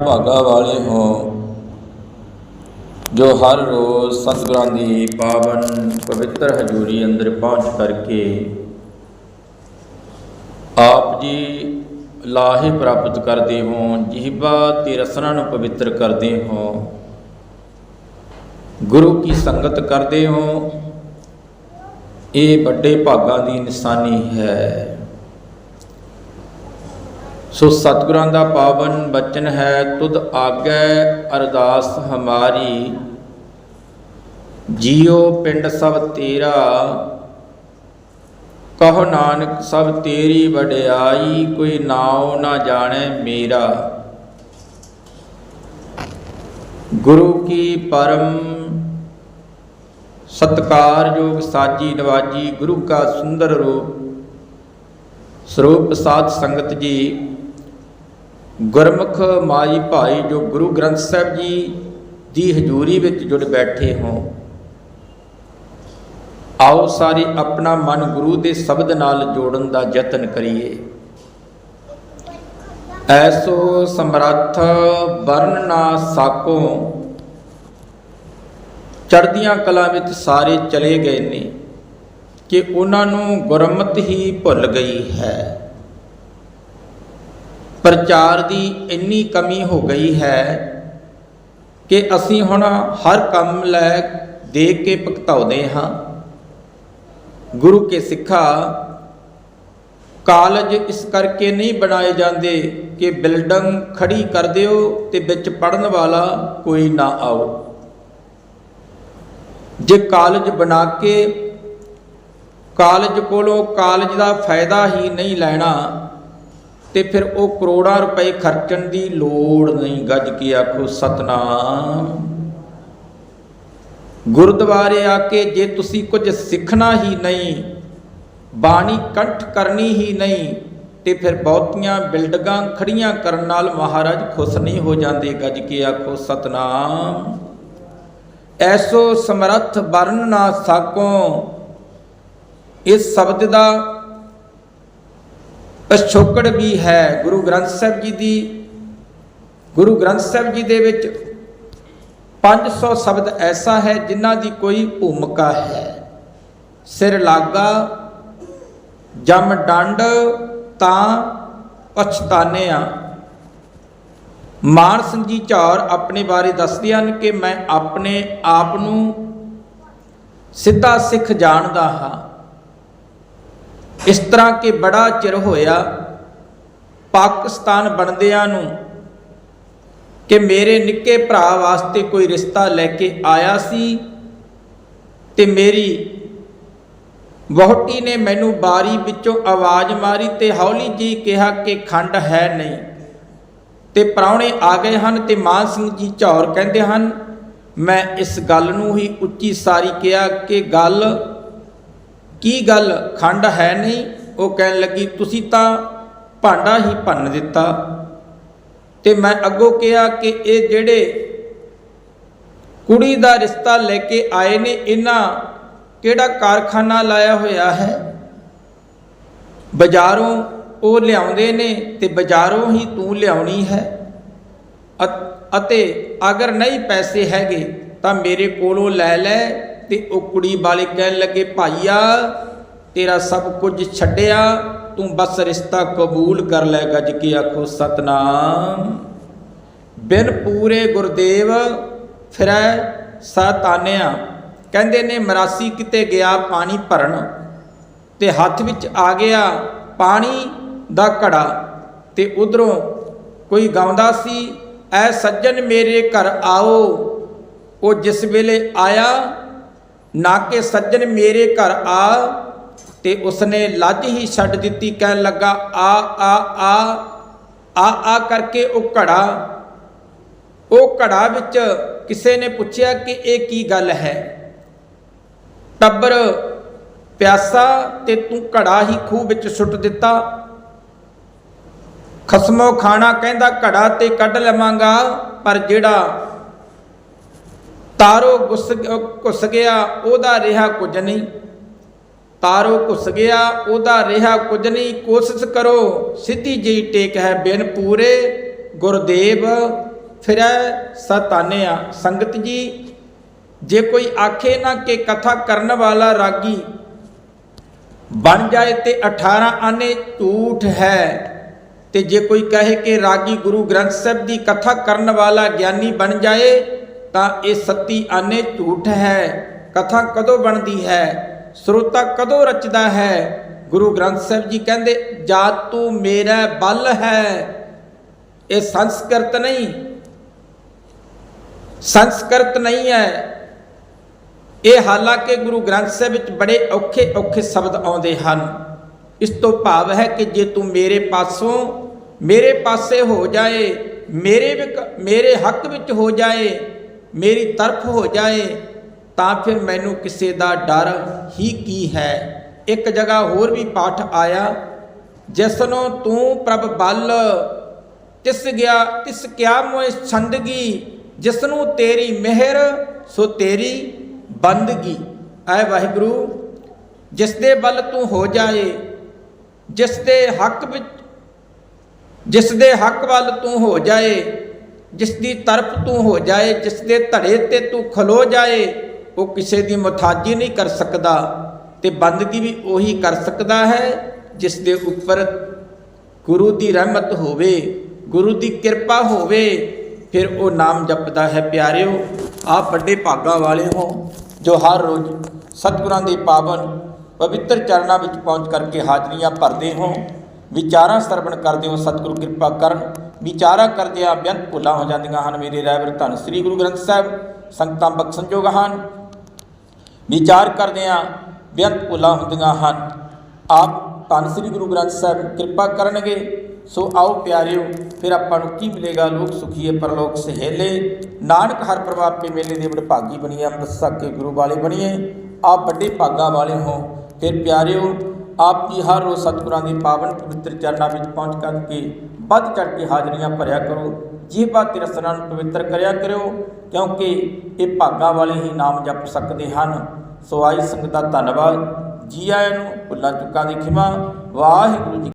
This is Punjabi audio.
ਭਾਗਾ ਵਾਲੇ ਹੋ, ਜੋ ਹਰ ਰੋਜ਼ ਸਤਿਗੁਰਾਂ ਦੀ ਪਾਵਨ ਪਵਿੱਤਰ ਹਜ਼ੂਰੀ ਅੰਦਰ ਪਹੁੰਚ ਕਰਕੇ ਆਪ ਜੀ ਲਾਹੇ ਪ੍ਰਾਪਤ ਕਰਦੇ ਹੋ ਜੀਵਾ ਤੇ ਰਸਨਾ ਨੂੰ ਪਵਿੱਤਰ ਕਰਦੇ ਹੋ, ਗੁਰੂ ਕੀ ਸੰਗਤ ਕਰਦੇ ਹੋ, ਇਹ ਵੱਡੇ ਭਾਗਾਂ ਦੀ ਨਿਸ਼ਾਨੀ ਹੈ। ਸੋ ਸਤਿਗੁਰਾਂ ਦਾ ਪਾਵਨ ਬਚਨ ਹੈ, ਤੁਧ ਆਗੈ ਅਰਦਾਸ ਹਮਾਰੀ। ਜੀਉ ਪਿੰਡ ਸਭ ਤੇਰਾ, ਕਹੋ ਨਾਨਕ ਸਭ ਤੇਰੀ ਵਡਿਆਈ, ਕੋਈ ਨਾਉ ਨਾ ਜਾਣੈ ਮੇਰਾ। ਗੁਰੂ ਕੀ ਪਰਮ ਸਤਕਾਰਯੋਗ ਸਾਜੀ ਨਵਾਜੀ, ਗੁਰੂ ਕਾ ਸੁੰਦਰ ਰੂਪ, ਸਰੂਪ ਸਾਧ ਸੰਗਤ ਜੀ ਗੁਰਮੁਖ ਮਾਈ ਭਾਈ ਜੋ ਗੁਰੂ ਗ੍ਰੰਥ ਸਾਹਿਬ ਜੀ ਦੀ ਹਜ਼ੂਰੀ ਵਿੱਚ ਜੁੜ ਬੈਠੇ ਹੋ, ਆਓ ਸਾਰੇ ਆਪਣਾ ਮਨ ਗੁਰੂ ਦੇ ਸ਼ਬਦ ਨਾਲ ਜੋੜਨ ਦਾ ਯਤਨ ਕਰੀਏ। ਐਸੋ ਸਮਰੱਥ ਵਰਨ ਨਾ ਸਾਕੋ, ਚੜ੍ਹਦੀਆਂ ਕਲਾ ਵਿੱਚ ਸਾਰੇ ਚਲੇ ਗਏ ਨੇ ਕਿ ਉਹਨਾਂ ਨੂੰ ਗੁਰਮਤ ਹੀ ਭੁੱਲ ਗਈ ਹੈ। ਪ੍ਰਚਾਰ ਦੀ ਇੰਨੀ ਕਮੀ ਹੋ ਗਈ ਹੈ ਕਿ ਅਸੀਂ ਹੁਣ ਹਰ ਕੰਮ ਲੈ ਦੇਖ ਕੇ ਭਗਤਾਉਂਦੇ ਹਾਂ। ਗੁਰੂ ਕੇ ਸਿੱਖਾ ਕਾਲਜ ਇਸ ਕਰਕੇ ਨਹੀਂ ਬਣਾਏ ਜਾਂਦੇ ਕਿ ਬਿਲਡਿੰਗ ਖੜੀ ਕਰ ਦਿਓ ਤੇ ਵਿੱਚ ਪੜਨ ਵਾਲਾ ਕੋਈ ਨਾ ਆਓ। ਜੇ ਕਾਲਜ ਬਣਾ ਕੇ ਕਾਲਜ ਕੋਲੋਂ ਕਾਲਜ ਦਾ ਫਾਇਦਾ ਹੀ ਨਹੀਂ ਲੈਣਾ ਤੇ ਫਿਰ ਉਹ ਕਰੋੜਾਂ ਰੁਪਏ ਖਰਚਣ ਦੀ ਲੋੜ ਨਹੀਂ। ਗੱਜ ਕੇ ਆਖੋ, ਸਤਨਾਮ! ਗੁਰਦੁਆਰੇ ਆ ਕੇ ਜੇ ਤੁਸੀਂ ਕੁਝ ਸਿੱਖਣਾ ਹੀ ਨਹੀਂ, ਬਾਣੀ ਕੰਠ ਕਰਨੀ ਹੀ ਨਹੀਂ, ਤੇ ਫਿਰ ਬਹੁਤੀਆਂ ਬਿਲਡਿੰਗਾਂ ਖੜੀਆਂ ਕਰਨ ਨਾਲ ਮਹਾਰਾਜ ਖੁਸ਼ ਨਹੀਂ ਹੋ ਜਾਂਦੇ। ਗੱਜ ਕੇ ਆਖੋ, ਸਤਨਾਮ! ਐਸੋ ਸਮਰੱਥ ਵਰਨ ਨਾ ਸਾਕੋ ਇਸ ਸ਼ਬਦ ਦਾ ਪਿਛੋਕੜ ਵੀ ਹੈ ਗੁਰੂ ਗ੍ਰੰਥ ਸਾਹਿਬ ਜੀ ਦੀ, ਗੁਰੂ ਗ੍ਰੰਥ ਸਾਹਿਬ ਜੀ ਦੇ ਵਿੱਚ 500 ਸ਼ਬਦ ਐਸਾ ਹੈ ਜਿਨ੍ਹਾਂ ਦੀ ਕੋਈ ਭੂਮਿਕਾ ਹੈ। ਸਿਰ ਲਾਗਾ, ਜਮ ਡੰਡ, ਤਾਂ ਪਛਤਾਨਿਆ। ਮਾਨ ਸਿੰਘ ਜੀ ਝਾਰ ਆਪਣੇ ਬਾਰੇ ਦੱਸਦੇ ਹਨ ਕਿ ਮੈਂ ਆਪਣੇ ਆਪ ਨੂੰ ਸਿੱਧਾ ਸਿੱਖ ਜਾਣਦਾ ਹਾਂ। ਇਸ ਤਰ੍ਹਾਂ ਕਿ ਬੜਾ ਚਿਰ ਹੋਇਆ ਪਾਕਿਸਤਾਨ ਬਣਦਿਆਂ ਨੂੰ ਕਿ ਮੇਰੇ ਨਿੱਕੇ ਭਰਾ ਵਾਸਤੇ ਕੋਈ ਰਿਸ਼ਤਾ ਲੈ ਕੇ ਆਇਆ ਸੀ ਤੇ ਮੇਰੀ ਵਹੁਟੀ ਨੇ ਮੈਨੂੰ ਬਾਰੀ ਵਿੱਚੋਂ ਆਵਾਜ਼ ਮਾਰੀ ਤੇ ਹੌਲੀ ਜੀ ਕਿਹਾ ਕਿ ਖੰਡ ਹੈ ਨਹੀਂ। ਤੇ ਪ੍ਰਾਹੁਣੇ ਆ ਗਏ ਹਨ ਤੇ ਮਾਨ ਸਿੰਘ ਜੀ ਝੌਰ ਕਹਿੰਦੇ ਹਨ, ਮੈਂ ਇਸ ਗੱਲ ਨੂੰ ਹੀ ਉੱਚੀ ਸਾਰੀ ਕਿਹਾ ਕਿ ਗੱਲ ਕੀ ਗੱਲ ਖੰਡ ਹੈ ਨਹੀਂ? ਉਹ ਕਹਿਣ ਲੱਗੀ, ਤੁਸੀਂ ਤਾਂ ਭਾਂਡਾ ਹੀ ਭੰਨ ਦਿੱਤਾ। ਤੇ ਮੈਂ ਅੱਗੋਂ ਕਿਹਾ ਕਿ ਇਹ ਜਿਹੜੇ ਕੁੜੀ ਦਾ ਰਿਸ਼ਤਾ ਲੈ ਕੇ ਆਏ ਨੇ, ਇਹਨਾਂ ਕਿਹੜਾ ਕਾਰਖਾਨਾ ਲਾਇਆ ਹੋਇਆ ਹੈ? ਬਾਜ਼ਾਰੋਂ ਉਹ ਲਿਆਉਂਦੇ ਨੇ ਤੇ ਬਾਜ਼ਾਰੋਂ ਹੀ ਤੂੰ ਲਿਆਉਣੀ ਹੈ। ਅਤੇ ਅਗਰ ਨਹੀਂ ਪੈਸੇ ਹੈਗੇ ਤਾਂ ਮੇਰੇ ਕੋਲੋਂ ਲੈ ਲੈ। ਤੇ ਉਹ ਕੁੜੀ ਵਾਲੇ ਕਹਿਣ ਲੱਗੇ, ਭਾਈਆ, ਤੇਰਾ ਸਭ ਕੁਝ ਛੱਡਿਆ, ਤੂੰ ਬਸ ਰਿਸ਼ਤਾ ਕਬੂਲ ਕਰ ਲੈ। ਗੱਜ ਕੇ ਆਖੋ, ਸਤਨਾਮ। ਬਿਨ ਪੂਰੇ ਗੁਰਦੇਵ ਫਿਰੈ ਸਤਾਨਿਆ। ਕਹਿੰਦੇ ਨੇ, ਮਰਾਸੀ ਕਿਤੇ ਗਿਆ ਪਾਣੀ ਭਰਨ ਤੇ ਹੱਥ ਵਿੱਚ ਆ ਗਿਆ ਪਾਣੀ ਦਾ ਘੜਾ ਤੇ ਉਧਰੋਂ ਕੋਈ ਗਾਉਂਦਾ ਸੀ, ਐ ਸੱਜਣ ਮੇਰੇ ਘਰ ਆਓ। ਉਹ ਜਿਸ ਵੇਲੇ ਆਇਆ ਨਾ ਕਿ ਸੱਜਣ ਮੇਰੇ ਘਰ ਆ। ਤੇ ਉਸਨੇ ਲੱਜ ਹੀ ਛੱਡ ਦਿੱਤੀ, ਕਹਿਣ ਲੱਗਾ, ਆ ਆ ਆ ਆ ਆ ਕਰਕੇ ਉਹ ਘੜਾ। ਉਹ ਘੜਾ ਵਿੱਚ ਕਿਸੇ ਨੇ ਪੁੱਛਿਆ ਕਿ ਇਹ ਕੀ ਗੱਲ ਹੈ? ਟੱਬਰ, ਪਿਆਸਾ, ਤੇ ਤੂੰ ਘੜਾ ਹੀ ਖੂਹ ਵਿੱਚ ਸੁੱਟ ਦਿੱਤਾ। ਖਸਮੋ ਖਾਣਾ ਕਹਿੰਦਾ, ਘੜਾ ਤੇ ਕੱਢ ਲਵਾਂਗਾ, ਪਰ ਜਿਹੜਾ ਤਾਰੋ ਗੁੱਸ ਘੁੱਸ ਗਿਆ, ਉਹਦਾ ਰਿਹਾ ਕੁਝ ਨਹੀਂ। ਤਾਰੋ ਘੁੱਸ ਗਿਆ, ਉਹਦਾ ਰਿਹਾ ਕੁਝ ਨਹੀਂ। ਕੋਸ਼ਿਸ਼ ਕਰੋ, ਸਿੱਧੀ ਜੀ ਟੇਕ ਹੈ ਬਿਨ ਪੂਰੇ। ਗੁਰਦੇਵ ਫਿਰੈ ਸਤਾਨਿਆ। ਸੰਗਤ ਜੀ, ਜੇ ਕੋਈ ਆਖੇ ਨਾ ਕਿ ਕਥਾ ਕਰਨ ਵਾਲਾ ਰਾਗੀ, ਬਣ ਜਾਏ ਤੇ 18 ਆਨੇ ਝੂਠ ਹੈ। ਤੇ ਜੇ ਕੋਈ ਕਹੇ ਕਿ ਰਾਗੀ ਗੁਰੂ ਗ੍ਰੰਥ ਸਾਹਿਬ ਦੀ ਕਥਾ ਕਰਨ ਵਾਲਾ ਗਿਆਨੀ ਬਣ ਜਾਏ ਤਾਂ ਇਹ ਸੱਤੀ ਆਨੇ ਝੂਠ ਹੈ, ਕਥਾ ਕਦੋਂ ਬਣਦੀ ਹੈ, ਸਰੋਤਾ ਕਦੋਂ ਰਚਦਾ ਹੈ? ਗੁਰੂ ਗ੍ਰੰਥ ਸਾਹਿਬ ਜੀ ਕਹਿੰਦੇ ਜਾ ਤੂੰ ਮੇਰਾ ਬਲ ਹੈ। ਇਹ ਸੰਸਕ੍ਰਿਤ ਨਹੀਂ ਸੰਸਕ੍ਰਿਤ ਨਹੀਂ ਹੈ। ਇਹ ਹਾਲਾਂਕਿ ਗੁਰੂ ਗ੍ਰੰਥ ਸਾਹਿਬ ਵਿੱਚ ਬੜੇ ਔਖੇ ਔਖੇ ਸ਼ਬਦ ਆਉਂਦੇ ਹਨ। ਇਸ ਤੋਂ ਭਾਵ ਹੈ ਕਿ ਜੇ ਤੂੰ ਮੇਰੇ ਪਾਸੋਂ, ਮੇਰੇ ਪਾਸੇ ਹੋ ਜਾਏ, ਮੇਰੇ ਵਿਕ- ਮੇਰੇ ਹੱਕ ਵਿੱਚ ਹੋ ਜਾਏ ਮੇਰੀ ਤਰਫ ਹੋ ਜਾਏ, ਤਾਂ ਫਿਰ ਮੈਨੂੰ ਕਿਸੇ ਦਾ ਡਰ ਹੀ ਕੀ ਹੈ? ਇੱਕ ਜਗ੍ਹਾ ਹੋਰ ਵੀ ਪਾਠ ਆਇਆ, ਜਿਸਨੋਂ ਤੂੰ ਪ੍ਰਭ ਬਲ ਤਿਸ ਗਿਆ, ਤਿਸ ਕਿਆ ਮੋਇ ਛੰਦਗੀ, ਜਿਸਨੂੰ ਤੇਰੀ ਮਿਹਰ, ਸੋ ਤੇਰੀ ਬੰਦਗੀ। ਐ ਵਾਹਿਗੁਰੂ ਜਿਸ ਦੇ ਬਲ ਤੂੰ ਹੋ ਜਾਏ ਜਿਸ ਦੇ ਹੱਕ ਵਿੱਚ ਜਿਸ ਦੇ ਹੱਕ ਵੱਲ ਤੂੰ ਹੋ ਜਾਏ ਜਿਸ ਦੀ ਤਰਫ ਤੂੰ ਹੋ ਜਾਏ, ਜਿਸ ਦੇ ਧੜੇ ਤੇ ਤੂੰ ਖਲੋ ਜਾਏ, ਉਹ ਕਿਸੇ ਦੀ ਮੁਤਾਜੀ ਨਹੀਂ ਕਰ ਸਕਦਾ ਤੇ ਬੰਦਗੀ ਵੀ ਉਹੀ ਕਰ ਸਕਦਾ ਹੈ, ਜਿਸ ਦੇ ਉੱਪਰ ਗੁਰੂ ਦੀ ਰਹਿਮਤ ਹੋਵੇ, ਗੁਰੂ ਦੀ ਕਿਰਪਾ ਹੋਵੇ, ਫਿਰ ਉਹ ਨਾਮ ਜਪਦਾ ਹੈ, ਪਿਆਰਿਓ ਆਪ ਵੱਡੇ ਭਾਗਾਂ ਵਾਲੇ ਹੋ, ਜੋ ਹਰ ਰੋਜ਼ ਸਤਿਗੁਰਾਂ ਦੇ ਪਾਵਨ ਪਵਿੱਤਰ ਚਰਨਾਂ ਵਿੱਚ ਪਹੁੰਚ ਕਰਕੇ ਹਾਜ਼ਰੀਆਂ ਭਰਦੇ ਹੋ, ਵਿਚਾਰਾਂ ਸਰਵਣ ਕਰਦੇ ਹੋ, ਸਤਿਗੁਰੂ ਕਿਰਪਾ ਕਰਨ ਵਿਚਾਰਾਂ ਕਰਦਿਆਂ ਬੇਅੰਤ ਭੁੱਲਾਂ ਹੋ ਜਾਂਦੀਆਂ ਹਨ। ਮੇਰੇ ਰਹਿਬਰ ਧੰਨ ਸ੍ਰੀ ਗੁਰੂ ਗ੍ਰੰਥ ਸਾਹਿਬ, ਸੰਗਤਾਂ ਬਖਸ਼ਣਯੋਗ ਹਨ। ਵਿਚਾਰ ਕਰਦਿਆਂ ਬੇਅੰਤ ਭੁੱਲਾਂ ਹੁੰਦੀਆਂ ਹਨ। ਆਪ ਧੰਨ ਸ੍ਰੀ ਗੁਰੂ ਗ੍ਰੰਥ ਸਾਹਿਬ, ਕਿਰਪਾ ਕਰਨਗੇ। ਸੋ ਆਓ ਪਿਆਰਿਓ, ਫਿਰ ਆਪਾਂ ਨੂੰ ਕੀ ਮਿਲੇਗਾ? ਲੋਕ ਸੁਖੀਏ ਪਰਲੋਕ ਸਹੇਲੇ। ਨਾਨਕ ਹਰ ਪ੍ਰਭਾਵ ਪੇ ਮੇਲੇ ਦੇ ਵਡਭਾਗੀ ਬਣੀਏ ਅੰਮ੍ਰਿਤ ਛਕ ਗੁਰੂ ਵਾਲੇ ਬਣੀਏ। ਆਪ ਵੱਡੇ ਭਾਗਾਂ ਵਾਲੇ ਹੋ। ਫਿਰ ਪਿਆਰਿਓ ਆਪ ਜੀ ਹਰ ਰੋਜ਼ ਸਤਿਗੁਰਾਂ ਦੇ ਪਾਵਨ ਪਵਿੱਤਰ ਚਰਨਾਂ ਵਿੱਚ ਪਹੁੰਚ ਕਰਕੇ ਵੱਧ ਚੜ ਕੇ ਹਾਜ਼ਰੀਆਂ ਭਰਿਆ ਕਰੋ ਜੀਵਾ ਤੇ ਰਸਨਾਂ ਨੂੰ ਪਵਿੱਤਰ ਕਰਿਆ ਕਰਿਓ, ਕਿਉਂਕਿ ਇਹ ਭਾਗਾਂ ਵਾਲੇ ਹੀ ਨਾਮ ਜਪ ਸਕਦੇ ਹਨ। ਸੋ ਆਈ ਸੰਗਤ ਦਾ ਧੰਨਵਾਦ। ਜੀ ਆਇਆਂ ਨੂੰ ਭੁੱਲਾਂ ਚੁੱਕਾਂ ਦੀ ਖਿਮਾ। ਵਾਹਿਗੁਰੂ ਜੀ